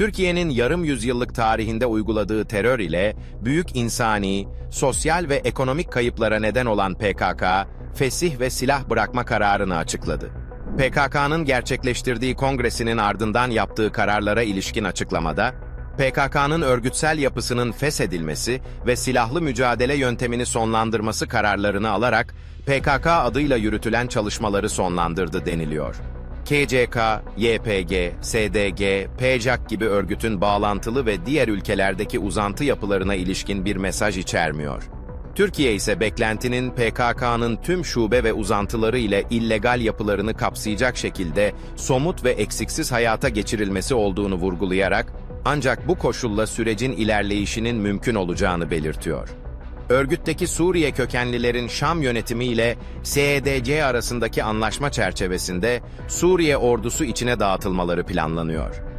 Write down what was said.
Türkiye'nin yarım yüzyıllık tarihinde uyguladığı terör ile büyük insani, sosyal ve ekonomik kayıplara neden olan PKK, fesih ve silah bırakma kararını açıkladı. PKK'nın gerçekleştirdiği kongresinin ardından yaptığı kararlara ilişkin açıklamada, PKK'nın örgütsel yapısının feshedilmesi ve silahlı mücadele yöntemini sonlandırması kararlarını alarak PKK adıyla yürütülen çalışmaları sonlandırdı deniliyor. KCK, YPG, SDG, PCAK gibi örgütün bağlantılı ve diğer ülkelerdeki uzantı yapılarına ilişkin bir mesaj içermiyor. Türkiye ise beklentinin PKK'nın tüm şube ve uzantıları ile illegal yapılarını kapsayacak şekilde somut ve eksiksiz hayata geçirilmesi olduğunu vurgulayarak ancak bu koşulla sürecin ilerleyişinin mümkün olacağını belirtiyor. Örgütteki Suriye kökenlilerin Şam yönetimi ile SEDC arasındaki anlaşma çerçevesinde Suriye ordusu içine dağıtılmaları planlanıyor.